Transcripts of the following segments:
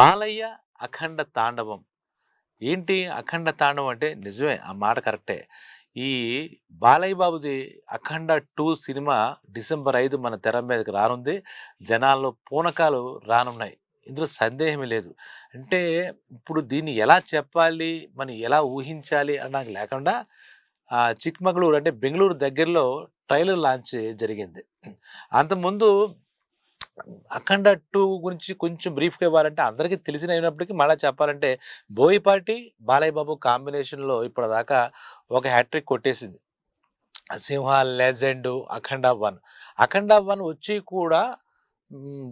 బాలయ్య అఖండ తాండవం. ఏంటి అఖండ తాండవం అంటే నిజమే ఆ మాట కరెక్టే. ఈ బాలయ్య బాబుది అఖండ టూ సినిమా డిసెంబర్ ఐదు మన తెర మీదకి రానుంది. జనాల్లో పూనకాలు రానున్నాయి. ఇందులో సందేహమే లేదు. అంటే ఇప్పుడు దీన్ని ఎలా చెప్పాలి మనం ఎలా ఊహించాలి అనడానికి లేకుండా చిక్మగళూరు అంటే బెంగళూరు దగ్గరలో ట్రైలర్ లాంచ్ జరిగింది. అంతకుముందు అఖండ టూ గురించి కొంచెం బ్రీఫ్గా ఇవ్వాలంటే అందరికీ తెలిసిన అయినప్పటికీ మళ్ళీ చెప్పాలంటే బోయపాటి బాలయ్య బాబు కాంబినేషన్లో ఇప్పటిదాకా ఒక హ్యాట్రిక్ కొట్టేసింది. Simha Legend Akhanda one. Akhanda one వచ్చి కూడా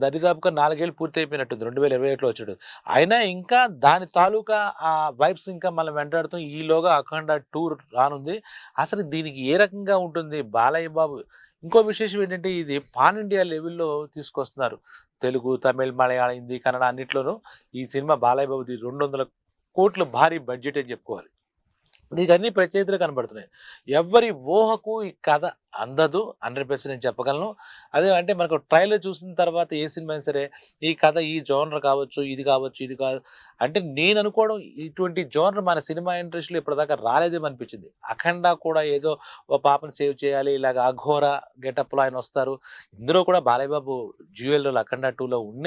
దరిదాపుగా నాలుగేళ్ళు పూర్తి అయిపోయినట్టుంది రెండు వేల ఇరవై ఒకటిలో వచ్చాడు అయినా ఇంకా దాని తాలూకా ఆ వైబ్స్ ఇంకా మనం వెంటాడుతూ ఈలోగా అఖండ టూర్ రానుంది. అసలు దీనికి ఏ రకంగా ఉంటుంది? బాలయ్య బాబు ఇంకో విశేషం ఏంటంటే ఇది పాన్ ఇండియా లెవెల్లో తీసుకొస్తున్నారు. తెలుగు తమిళ్ మలయాళం హిందీ కన్నడ అన్నిట్లోనూ ఈ సినిమా బాలయ్య బాబుది రెండు వందల కోట్లు భారీ బడ్జెట్ అని చెప్పుకోవాలి. నీకు అన్ని ప్రత్యేకతలు కనబడుతున్నాయి. ఎవరి ఊహకు ఈ కథ అందదు హండ్రెడ్ పర్సెంట్ నేను చెప్పగలను. అదే అంటే మనకు ట్రైలర్ చూసిన తర్వాత ఏ సినిమా సరే ఈ కథ ఈ జోనర్ కావచ్చు ఇది కావచ్చు ఇది కాదు అంటే నేను అనుకోవడం ఇటువంటి జోనర్ మన సినిమా ఇండస్ట్రీలో ఇప్పటిదాకా రాలేదేమో అనిపించింది. అఖండ కూడా ఏదో ఓ పాపను సేవ్ చేయాలి ఇలాగ అఘోర గెటప్లో ఆయన వస్తారు. ఇందులో కూడా బాలయ్యబాబు జ్యువెల్లో అఖండ టూలో ఉన్న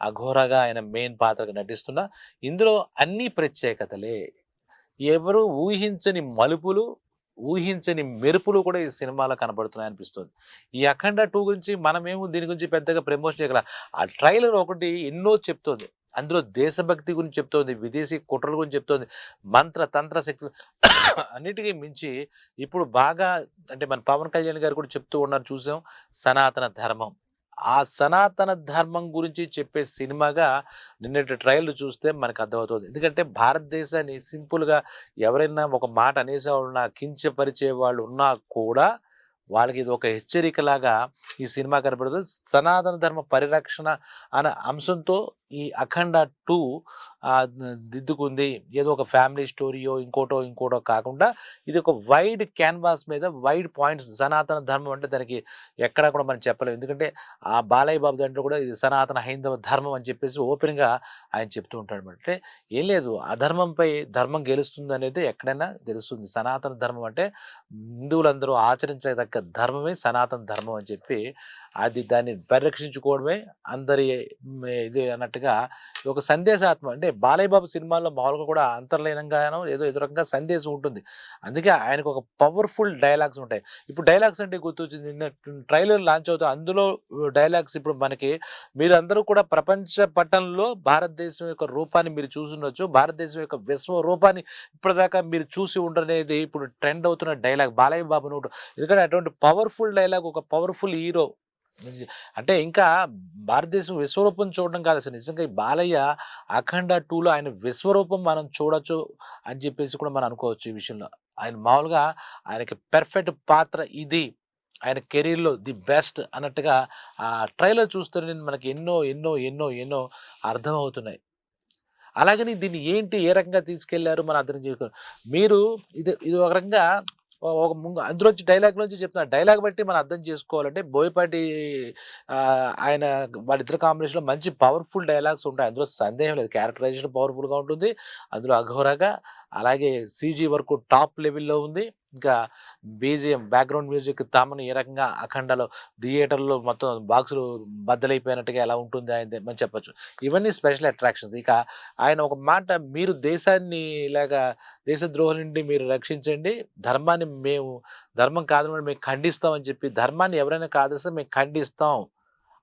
అఘోరగా ఆయన మెయిన్ పాత్రగా నటిస్తున్నా ఇందులో అన్ని ప్రత్యేకతలే. ఎవరు ఊహించని మలుపులు ఊహించని మెరుపులు కూడా ఈ సినిమాలో కనబడుతున్నాయి అనిపిస్తుంది. ఈ అఖండ టూ గురించి మనమేమో దీని గురించి పెద్దగా ప్రమోషన్ చేయగల ఆ ట్రైలర్ ఒకటి ఎన్నో చెప్తోంది. అందులో దేశభక్తి గురించి చెప్తోంది విదేశీ కుట్రల గురించి చెప్తోంది మంత్ర తంత్ర శక్తులు అన్నిటికీ మించి ఇప్పుడు బాగా అంటే మన పవన్ కళ్యాణ్ గారు కూడా చెప్తూ ఉన్నారు చూసాం సనాతన ధర్మం. ఆ సనాతన ధర్మం గురించి చెప్పే సినిమాగా నిన్నటి ట్రయల్ చూస్తే మనకు అర్థమవుతుంది. ఎందుకంటే భారతదేశాన్ని సింపుల్గా ఎవరైనా ఒక మాట అనేసేవాళ్ళు ఉన్నా కించపరిచే వాళ్ళు ఉన్నా కూడా వాళ్ళకి ఇది ఒక హెచ్చరికలాగా ఈ సినిమా కనబడుతుంది సనాతన ధర్మ పరిరక్షణ అనే అంశంతో ఈ అఖండ టూ దిద్దుకుంది. ఏదో ఒక ఫ్యామిలీ స్టోరీయో ఇంకోటో ఇంకోటో కాకుండా ఇది ఒక వైడ్ క్యాన్వాస్ మీద వైడ్ పాయింట్స్. సనాతన ధర్మం అంటే దానికి ఎక్కడా కూడా మనం చెప్పలేము ఎందుకంటే ఆ బాలయ్య బాబు దాంట్లో కూడా ఇది సనాతన హైందవ ధర్మం అని చెప్పేసి ఓపెన్గా ఆయన చెప్తూ ఉంటాడు అనమాట అంటే ఏం లేదు. అధర్మంపై ధర్మం గెలుస్తుంది అనేది ఎక్కడైనా తెలుస్తుంది. సనాతన ధర్మం అంటే హిందువులందరూ ఆచరించదగ్గ ధర్మమే సనాతన ధర్మం అని చెప్పి అది దాన్ని పరిరక్షించుకోవడమే అందరి ఇది అన్నట్టుగా ఒక సందేశాత్మ అంటే బాలయ్య బాబు సినిమాల్లో మామూలుగా కూడా అంతర్లీనంగానో ఏదో ఎదురంగా సందేశం ఉంటుంది. అందుకే ఆయనకు ఒక పవర్ఫుల్ డైలాగ్స్ ఉంటాయి. ఇప్పుడు డైలాగ్స్ అంటే గుర్తొచ్చింది. నిన్న ట్రైలర్ లాంచ్ అవుతుంది అందులో డైలాగ్స్ ఇప్పుడు మనకి మీరందరూ కూడా ప్రపంచ పట్టణంలో భారతదేశం యొక్క రూపాన్ని మీరు చూసుండొచ్చు. భారతదేశం యొక్క విశ్వ రూపాన్ని ఇప్పటిదాకా మీరు చూసి ఉండనేది ఇప్పుడు ట్రెండ్ అవుతున్న డైలాగ్ బాలయ్య బాబు నోటు. ఎందుకంటే అటువంటి పవర్ఫుల్ డైలాగ్ ఒక పవర్ఫుల్ హీరో అంటే ఇంకా భారతదేశం విశ్వరూపం చూడడం కాదు అసలు. నిజంగా ఈ బాలయ్య అఖండ టూలో ఆయన విశ్వరూపం మనం చూడొచ్చు అని చెప్పేసి కూడా మనం అనుకోవచ్చు ఈ విషయంలో. ఆయన మామూలుగా ఆయనకి పెర్ఫెక్ట్ పాత్ర ఇది. ఆయన కెరీర్లో ది బెస్ట్ అన్నట్టుగా ఆ ట్రైలర్ చూస్తూనే మనకి ఎన్నో ఎన్నో ఎన్నో ఎన్నో అర్థమవుతున్నాయి. అలాగని దీన్ని ఏంటి ఏ రకంగా తీసుకెళ్ళారు? మనం అర్థం చేసుకో మీరు ఇది ఇది ఒక రకంగా ఒక ముందు అందులోంచి డైలాగ్ నుంచి చెప్తున్నా. డైలాగ్ బట్టి మనం అర్థం చేసుకోవాలంటే బోయపాటి ఆయన వాళ్ళిద్దరు కాంబినేషన్లో మంచి పవర్ఫుల్ డైలాగ్స్ ఉంటాయి. అందులో సందేహం లేదు. క్యారెక్టరైజేషన్ పవర్ఫుల్గా ఉంటుంది. అందులో అఘోరగా అలాగే సీజీ వరకు టాప్ లెవెల్లో ఉంది. ఇంకా బీజిఎం బ్యాక్గ్రౌండ్ మ్యూజిక్ తామని ఏ రకంగా అఖండలో థియేటర్లో మొత్తం బాక్సులు బద్దలైపోయినట్టుగా ఎలా ఉంటుంది ఆయన మనం చెప్పొచ్చు. ఇవన్నీ స్పెషల్ అట్రాక్షన్స్. ఇక ఆయన ఒక మాట మీరు దేశాన్ని ఇలాగా దేశద్రోహుల నుండి మీరు రక్షించండి. ధర్మాన్ని మేము ధర్మం కాదని మేము ఖండిస్తామని చెప్పి ధర్మాన్ని ఎవరైనా కాదేస్తే మేము ఖండిస్తాం.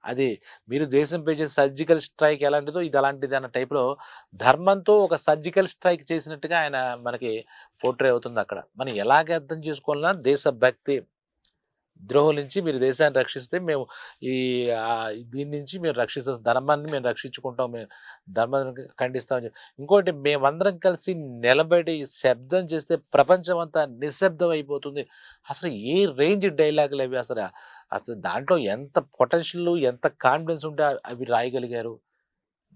అది మీరు దేశంపై చేసే సర్జికల్ స్ట్రైక్ ఎలాంటిదో ఇది అలాంటిది అన్న టైప్లో ధర్మంతో ఒక సర్జికల్ స్ట్రైక్ చేసినట్టుగా ఆయన మనకి పోర్ట్రే అవుతుంది అక్కడ. మనం ఎలాగ అర్థం చేసుకోవాలన్నా దేశభక్తి ద్రోహుల నుంచి మీరు దేశాన్ని రక్షిస్తే మేము ఈ దీని నుంచి మేము రక్షిస్తాం. ధర్మాన్ని మేము రక్షించుకుంటాం. మేము ధర్మాన్ని ఖండిస్తామని చెప్పి. ఇంకోటి మేమందరం కలిసి నిలబడి శబ్దం చేస్తే ప్రపంచం అంతా నిశ్శబ్దం అయిపోతుంది. అసలు ఏ రేంజ్ డైలాగులు అవి అసలు? అసలు దాంట్లో ఎంత పొటెన్షియల్ ఎంత కాన్ఫిడెన్స్ ఉంటే అవి రాయగలిగారు?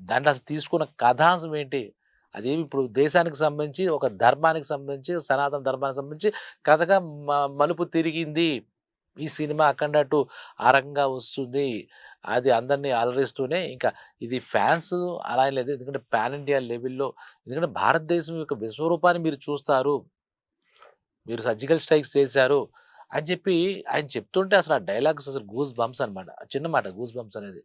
దాంట్లో అసలు తీసుకున్న కథాంశం ఏంటి? అదేమి ఇప్పుడు దేశానికి సంబంధించి ఒక ధర్మానికి సంబంధించి సనాతన ధర్మానికి సంబంధించి కథగా మ- మలుపు తిరిగింది. ఈ సినిమా అఖండ 2 ఆ రకంగా వస్తుంది. అది అందరిని అలరిస్తూనే ఇంకా ఇది ఫ్యాన్స్ అలా లేదు. ఎందుకంటే పాన్ ఇండియా లెవెల్‌లో ఎందుకంటే భారతదేశం యొక్క విశ్వరూపాన్ని మీరు చూస్తారు. మీరు సర్జికల్ స్ట్రైక్స్ చేశారు అని చెప్పి ఆయన చెప్తుంటే అసలు ఆ డైలాగ్స్ అసలు గూస్ బంప్స్ అనమాట. చిన్న మాట గూస్ బంప్స్ అనేది.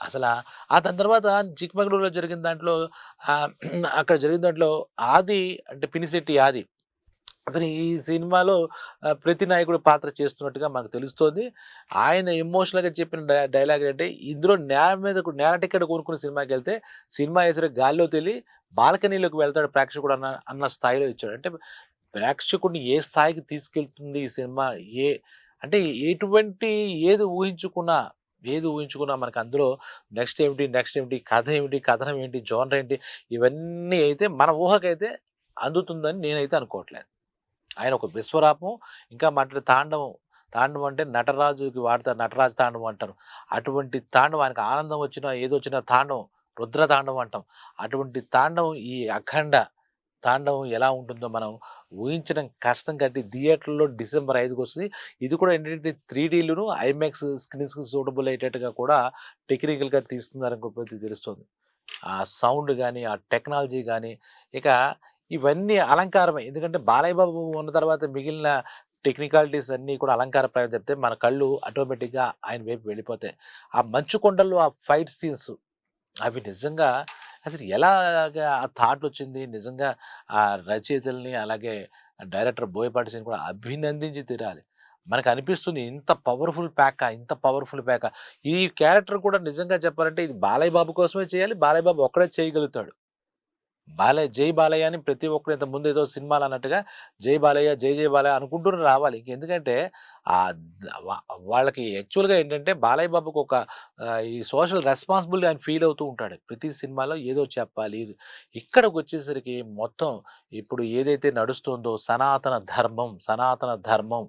అసలు ఆ దాని తర్వాత 'చిక్మగళూరులో' జరిగిన దాంట్లో అక్కడ జరిగిన దాంట్లో ఆది అంటే పినిశెట్టి ఆది. అతను ఈ సినిమాలో ప్రతి నాయకుడు పాత్ర చేస్తున్నట్టుగా మనకు తెలుస్తోంది. ఆయన ఎమోషనల్‌గా చెప్పిన డై డైలాగ్ ఏంటంటే ఇందులో నేల మీద నేల టికెట్ కొనుక్కుని సినిమాకెళ్తే సినిమా ఎసరు గాల్లో తేలి బాల్కనీలోకి వెళ్తాడు ప్రేక్షకుడు అన్న అన్న స్థాయిలో ఇచ్చాడు. అంటే ప్రేక్షకుడిని ఏ స్థాయికి తీసుకెళ్తుంది ఈ సినిమా ఏ అంటే ఎటువంటి ఏది ఊహించుకున్నా ఏది ఊహించుకున్నా మనకు అందులో నెక్స్ట్ ఏమిటి? నెక్స్ట్ ఏమిటి? కథ ఏమిటి? కథనం ఏంటి? జోనర్ ఏంటి? ఇవన్నీ అయితే మన ఊహకైతే అందుతుందని నేనైతే అనుకోవట్లేదు. ఆయన ఒక విశ్వరాపం ఇంకా మాట్లాడితే తాండవం. తాండవం అంటే నటరాజుకి వాడతారు. నటరాజు తాండవం అంటారు. అటువంటి తాండవం ఆయనకు ఆనందం వచ్చినా ఏదొచ్చినా తాండవం. రుద్ర తాండవం అంటాం. అటువంటి తాండవం ఈ అఖండ తాండవం ఎలా ఉంటుందో మనం ఊహించడం కష్టం కాబట్టి థియేటర్‌లో డిసెంబర్ ఐదుకి వస్తుంది ఇది కూడా ఏంటంటే 3డీలును ఐమాక్స్ స్క్రీన్స్‌కి సూటబుల్ అయ్యేటట్టుగా కూడా టెక్నికల్‌గా తీస్తున్నారని చెప్పి తెలుస్తుంది ఆ సౌండ్ కానీ ఆ టెక్నాలజీ కానీ ఇక ఇవన్నీ అలంకారమే. ఎందుకంటే బాలయ్య బాబు ఉన్న తర్వాత మిగిలిన టెక్నికాలిటీస్ అన్నీ కూడా అలంకార ప్రయోగం చెప్తే మన కళ్ళు ఆటోమేటిక్‌గా ఆయన వైపు వెళ్ళిపోతాయి. ఆ మంచు కొండల్లో ఆ ఫైట్ సీన్స్ అవి నిజంగా అసలు ఎలాగా ఆ థాట్ వచ్చింది? నిజంగా ఆ రచయితల్ని అలాగే డైరెక్టర్ బోయపాటి శ్రీని కూడా అభినందించి తీరాలి. మనకు అనిపిస్తుంది ఇంత పవర్‌ఫుల్ ప్యాకా? ఇంత పవర్‌ఫుల్ ప్యాకా? ఈ క్యారెక్టర్ కూడా నిజంగా చెప్పాలంటే ఇది బాలయ్య బాబు కోసమే చేయాలి. బాలయ్య బాబు ఒక్కడే చేయగలుగుతాడు. బాలయ్య 'జై బాలయ్య' అని ప్రతి ఒక్కరు ముందు ఏదో సినిమాలు అన్నట్టుగా 'జై బాలయ్య, జై జై బాలయ్య' అనుకుంటూనే రావాలి. ఎందుకంటే ఆ వాళ్ళకి యాక్చువల్‌గా ఏంటంటే బాలయ్య బాబుకు ఒక ఈ సోషల్ రెస్పాన్సిబిలిటీ ఆయన ఫీల్ అవుతూ ఉంటాడు. ప్రతి సినిమాలో ఏదో చెప్పాలి. ఇక్కడికొచ్చేసరికి మొత్తం ఇప్పుడు ఏదైతే నడుస్తుందో సనాతన ధర్మం, సనాతన ధర్మం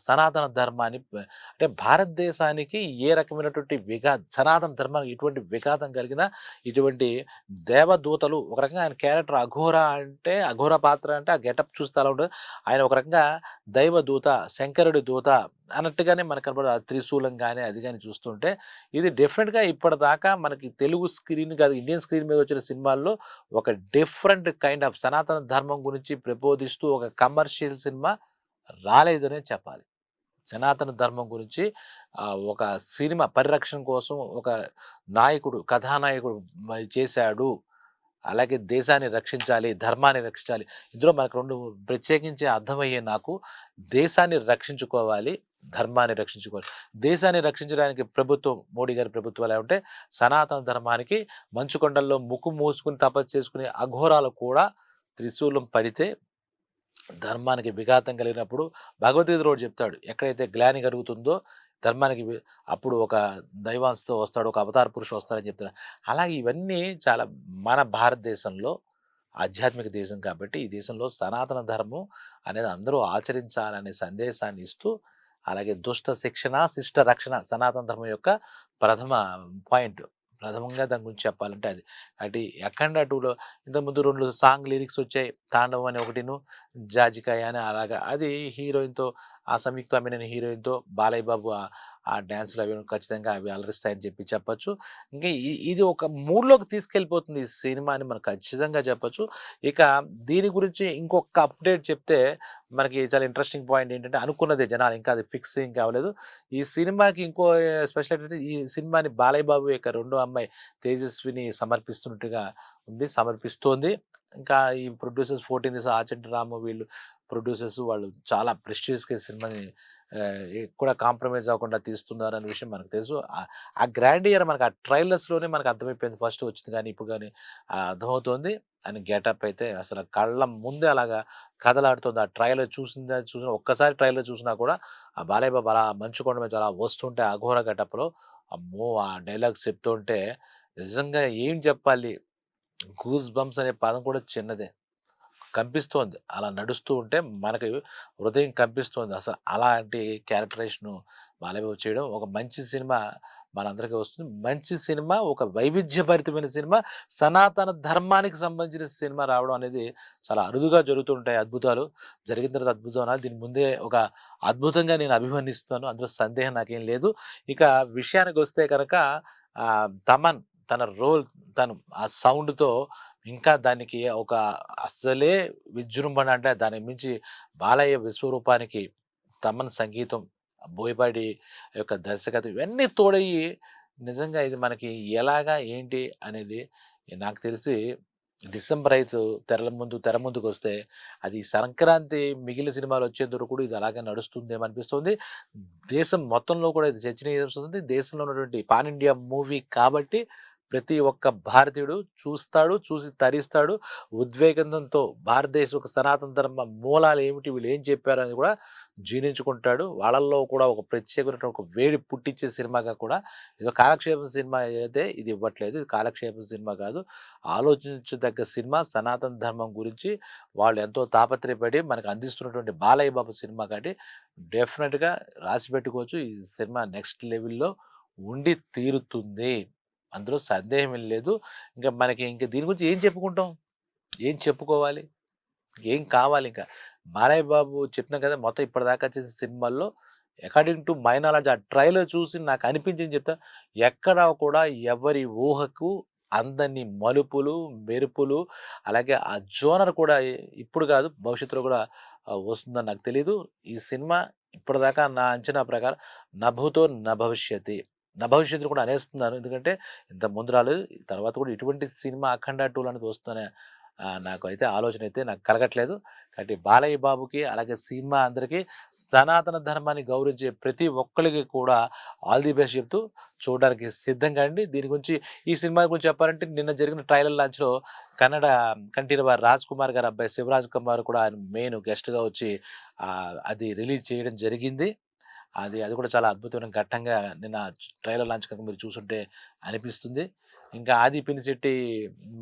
సనాతన ధర్మాన్ని అంటే భారతదేశానికి ఏ రకమైనటువంటి విఘా సనాతన ధర్మానికి ఎటువంటి విఘాతం కలిగిన ఇటువంటి దేవదూతలు ఒక రకంగా ఆయన క్యారెక్టర్ అఘోర అంటే అఘోర పాత్ర అంటే ఆ గెటప్ చూస్తే అలా ఉంటుంది ఆయన ఒక రకంగా దైవదూత, శంకరుడి దూత అన్నట్టుగానే మనకు కనపడదు. ఆ త్రిశూలం కానీ అది కానీ చూస్తుంటే ఇది డెఫినిట్‌గా ఇప్పటిదాకా మనకి తెలుగు స్క్రీన్ కాదు ఇండియన్ స్క్రీన్ మీద వచ్చిన సినిమాల్లో ఒక డిఫరెంట్ కైండ్ ఆఫ్ సనాతన ధర్మం గురించి ప్రబోధిస్తూ ఒక కమర్షియల్ సినిమా రాలేదనే చెప్పాలి. సనాతన ధర్మం గురించి ఒక సినిమా పరిరక్షణ కోసం ఒక నాయకుడు, కథానాయకుడు చేశాడు. అలాగే దేశాన్ని రక్షించాలి, ధర్మాన్ని రక్షించాలి. ఇందులో మనకు రెండు ప్రత్యేకించి అర్థమయ్యే నాకు. దేశాన్ని రక్షించుకోవాలి, ధర్మాన్ని రక్షించుకోవాలి. దేశాన్ని రక్షించడానికి ప్రభుత్వం మోడీ గారి ప్రభుత్వాలు ఉంటే సనాతన ధర్మానికి మంచుకొండల్లో ముక్కు మూసుకొని తపస్సు చేసుకునే అఘోరాలు కూడా త్రిశూలం పడితే ధర్మానికి విఘాతం కలిగినప్పుడు భగవద్గీతలో ఒకటి చెప్తాడు. ఎక్కడైతే గ్లాని కలుగుతుందో ధర్మానికి అప్పుడు ఒక దైవాంశతో వస్తాడు. ఒక అవతార పురుషుడు వస్తాడని చెప్తాడు. అలాగే ఇవన్నీ చాలా మన భారతదేశంలో ఆధ్యాత్మిక దేశం కాబట్టి ఈ దేశంలో సనాతన ధర్మం అనేది అందరూ ఆచరించాలనే సందేశాన్ని ఇస్తూ అలాగే దుష్ట శిక్షణ, శిష్ట రక్షణ సనాతన ధర్మం యొక్క ప్రథమ పాయింట్. ప్రథమంగా దాని గురించి చెప్పాలంటే అది. అటు 'అఖండ టూలో ఇంతకుముందు రెండు సాంగ్ లిరిక్స్ వచ్చాయి. 'తాండవం' అని ఒకటిను, 'జాజికాయ' అని అలాగా. అది హీరోయిన్‌తో ఆ సంయుక్త మీనన్ హీరోయిన్‌తో బాలయ్య బాబు ఆ డాన్స్‌లు అవి ఖచ్చితంగా అవి అలరిస్తాయని చెప్పి చెప్పచ్చు ఇంకా ఇది ఒక మూడ్‌లోకి తీసుకెళ్ళిపోతుంది ఈ సినిమా అని మనం ఖచ్చితంగా చెప్పొచ్చు. ఇక దీని గురించి ఇంకొక అప్డేట్ చెప్తే మనకి చాలా ఇంట్రెస్టింగ్ పాయింట్ ఏంటంటే అనుకున్నదే జనాలు ఇంకా అది ఫిక్స్ ఇంకా అవ్వలేదు. ఈ సినిమాకి ఇంకో స్పెషల్ ఏంటంటే ఈ సినిమాని బాలయ్య బాబు యొక్క రెండో అమ్మాయి తేజస్విని సమర్పిస్తున్నట్టుగా ఉంది. సమర్పిస్తోంది. ఇంకా ఈ ప్రొడ్యూసర్స్ 14 డేస్ రాము వీళ్ళు ప్రొడ్యూసర్స్ వాళ్ళు చాలా ప్రెస్టీజ్కి సినిమాని కూడా కాంప్రమైజ్ అవ్వకుండా తీస్తున్నారనే విషయం మనకు తెలుసు. ఆ గ్రాండ్ ఇయర్ మనకు ఆ ట్రైలర్స్‌లోనే మనకు అర్థమైపోయింది. ఫస్ట్ వచ్చింది కానీ ఇప్పుడు కానీ అర్థమవుతోంది. అని గెటప్ అయితే అసలు కళ్ళ ముందే అలాగా కదలాడుతుంది ఆ ట్రైలర్ చూసిందా చూసిన ఒక్కసారి ట్రైలర్ చూసినా కూడా ఆ బాలయ్యబాబు అలా మంచు కొండ మీద అలా వస్తుంటే అఘోర గెటప్‌లో అమ్మో! ఆ డైలాగ్స్ చెప్తుంటే నిజంగా ఏం చెప్పాలి? గూస్ బంప్స్ అనే పదం కూడా చిన్నదే. కంపిస్తోంది. అలా నడుస్తూ ఉంటే మనకి హృదయం కంపిస్తోంది. అసలు అలాంటి క్యారెక్టరైజేషను బాలయ్య చేయడం ఒక మంచి సినిమా మనందరికీ వస్తుంది. మంచి సినిమా ఒక వైవిధ్యభరితమైన సినిమా సనాతన ధర్మానికి సంబంధించిన సినిమా రావడం అనేది చాలా అరుదుగా జరుగుతుంటాయి అద్భుతాలు. జరిగిన తర్వాత అద్భుతం దీని ముందే ఒక అద్భుతంగా నేను అభివర్ణిస్తున్నాను. అందులో సందేహం నాకేం లేదు. ఇక విషయానికి వస్తే కనుక తమన్ తన రోల్ తను ఆ సౌండ్తో ఇంకా దానికి ఒక అస్సలే విజృంభణ అంటే దాని మించి బాలయ్య విశ్వరూపానికి తమన్ సంగీతం బోయపాడి యొక్క దర్శకత్వం ఇవన్నీ తోడయ్యి నిజంగా ఇది మనకి ఎలాగా ఏంటి అనేది నాకు తెలిసి డిసెంబర్ ఐదు తెరల ముందు తెర ముందుకు వస్తే అది సంక్రాంతి మిగిలిన సినిమాలు వచ్చేందుకు కూడా ఇది అలాగే నడుస్తుందేమో అనిపిస్తుంది. దేశం మొత్తంలో కూడా ఇది చర్చనీయస్తుంది దేశంలో ఉన్నటువంటి పాన్ ఇండియా మూవీ కాబట్టి ప్రతి ఒక్క భారతీయుడు చూస్తాడు చూసి తరిస్తాడు. ఉద్వేగంతో భారతదేశం ఒక సనాతన ధర్మ మూలాలు ఏమిటి? వీళ్ళు ఏం చెప్పారు అని కూడా జీర్ణించుకుంటాడు. వాళ్ళల్లో కూడా ఒక ప్రత్యేకమైన ఒక వేడి పుట్టించే సినిమాగా కూడా ఇది కాలక్షేపం సినిమా అయితే ఇది ఇవ్వట్లేదు. ఇది కాలక్షేపం సినిమా కాదు. ఆలోచించదగ్గ సినిమా సనాతన ధర్మం గురించి వాళ్ళు ఎంతో తాపత్రయపడి మనకు అందిస్తున్నటువంటి బాలయ్య బాబు సినిమా కాబట్టి డెఫినెట్గా రాసి పెట్టుకోవచ్చు. ఈ సినిమా నెక్స్ట్ లెవెల్లో ఉండి తీరుతుంది. అందులో సందేహం లేదు. ఇంకా మనకి ఇంకా దీని గురించి ఏం చెప్పుకుంటాం? ఏం చెప్పుకోవాలి? ఏం కావాలి ఇంకా? మారాయి బాబు చెప్తున్నాం కదా మొత్తం ఇప్పటిదాకా చేసిన సినిమాల్లో అకార్డింగ్ టు మై నాలెడ్జ్ ఆ ట్రైలర్ చూసి నాకు అనిపించింది చెప్తా. ఎక్కడ కూడా ఎవరి ఊహకు అందని మలుపులు మెరుపులు అలాగే ఆ జోనర్ కూడా ఇప్పుడు కాదు భవిష్యత్తులో కూడా వస్తుందని నాకు తెలియదు ఈ సినిమా ఇప్పటిదాకా నా అంచనా ప్రకారం నభుతో నా నా భవిష్యత్తును కూడా అనేస్తున్నాను ఎందుకంటే ఇంత ముందు రాలేదు. తర్వాత కూడా ఇటువంటి సినిమా అఖండ టూ అనేది వస్తుందనే నాకు అయితే ఆలోచన అయితే నాకు కలగట్లేదు. కాబట్టి బాలయ్య బాబుకి అలాగే సినిమా అందరికీ సనాతన ధర్మాన్ని గౌరవించే ప్రతి ఒక్కరికి కూడా ఆల్ ది బెస్ట్ చెప్తూ చూడడానికి సిద్ధంగా అండి. దీని గురించి ఈ సినిమా గురించి చెప్పాలంటే నిన్న జరిగిన ట్రైలర్ లాంచ్లో కన్నడ కంఠీరవ రాజ్ కుమార్ గారు అబ్బాయి శివరాజ్ కుమార్ కూడా ఆయన మెయిన్ గెస్ట్గా వచ్చి అది రిలీజ్ చేయడం జరిగింది. అది అది కూడా చాలా అద్భుతమైన ఘట్టంగా నిన్న ట్రైలర్ లాంచ్ కనుక మీరు చూసుంటే అనిపిస్తుంది. ఇంకా ఆది పినిశెట్టి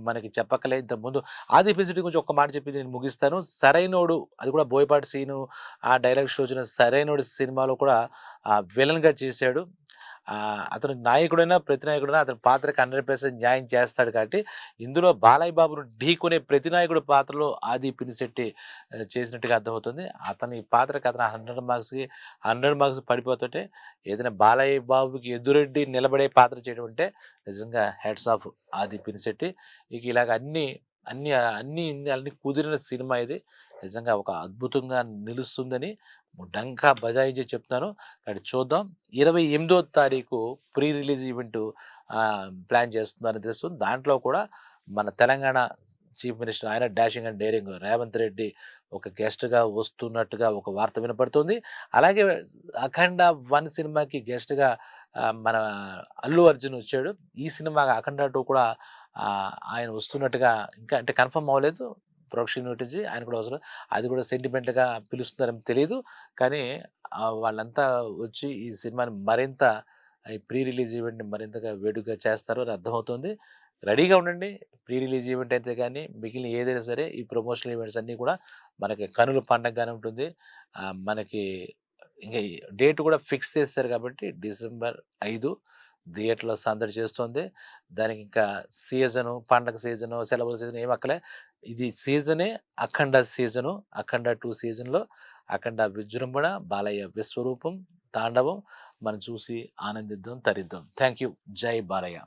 మనకి చెప్పక్కలే. ఇంతకుముందు ముందు ఆది పినిశెట్టి గురించి ఒక్క మాట చెప్పి నేను ముగిస్తాను. సరైనోడు అది కూడా బోయపాటి సీను ఆ డైలాగ్ షో వచ్చిన సరైనోడు సినిమాలో కూడా విలన్గా చేశాడు. అతను నాయకుడైనా ప్రతినాయకుడైనా అతని పాత్రకి హండ్రెడ్ పర్సెంట్ న్యాయం చేస్తాడు కాబట్టి ఇందులో బాలయ్య బాబును ఢీకొనే ప్రతినాయకుడి పాత్రలో ఆది పినిశెట్టి చేసినట్టుగా అర్థమవుతుంది. అతని పాత్రకి అతను హండ్రెడ్ మార్క్స్కి హండ్రెడ్ మార్క్స్ పడిపోతుంటే ఏదైనా బాలయ్య బాబుకి ఎదురెడ్డి నిలబడే పాత్ర చేయడం అంటే నిజంగా హెడ్స్ ఆఫ్ ఆది పినిశెట్టి. ఇక ఇలాగ అన్ని అన్ని అన్ని అన్ని కుదిరిన సినిమా ఇది. నిజంగా ఒక అద్భుతంగా నిలుస్తుందని డంకా బజాయించి చెప్తాను కానీ చూద్దాం. ఇరవై ఎనిమిదో తారీఖు ప్రీ రిలీజ్ ఈవెంట్ ప్లాన్ చేస్తుందని తెలుస్తుంది. దాంట్లో కూడా మన తెలంగాణ చీఫ్ మినిస్టర్ ఆయన dashing and daring Revanth Reddy ఒక గెస్ట్గా వస్తున్నట్టుగా ఒక వార్త వినపడుతుంది. అలాగే అఖండ వన్ సినిమాకి గెస్ట్గా మన అల్లు అర్జున్ వచ్చాడు. ఈ సినిమా అఖండ టూ కూడా ఆయన వస్తున్నట్టుగా ఇంకా అంటే కన్ఫర్మ్ అవ్వలేదు. ప్రొడక్షన్ నుంచి ఆయన కూడా అవసరం. అది కూడా సెంటిమెంట్గా పిలుస్తున్నారని తెలియదు కానీ వాళ్ళంతా వచ్చి ఈ సినిమాని మరింత ఈ ప్రీ రిలీజ్ ఈవెంట్ని మరింతగా వేడుగా చేస్తారు అని అర్థమవుతుంది. రెడీగా ఉండండి. ప్రీ రిలీజ్ ఈవెంట్ అయితే కానీ మిగిలిన ఏదైనా సరే ఈ ప్రమోషనల్ ఈవెంట్స్ అన్నీ కూడా మనకి కనుల పండగగానే ఉంటుంది. మనకి ఇంకా డేట్ కూడా ఫిక్స్ చేస్తారు కాబట్టి డిసెంబర్ ఐదు థియేటర్లో సందడి చేస్తుంది. దానికి ఇంకా సీజను పండగ సీజను సెలవుల సీజన్ ఏం అక్కలే ఇది సీజనే అఖండ సీజను. అఖండ టూ సీజన్లో అఖండ విజృంభణ బాలయ్య విశ్వరూపం తాండవం మనం చూసి ఆనందిద్దాం తరిద్దాం. థ్యాంక్ యూ జై బాలయ్య.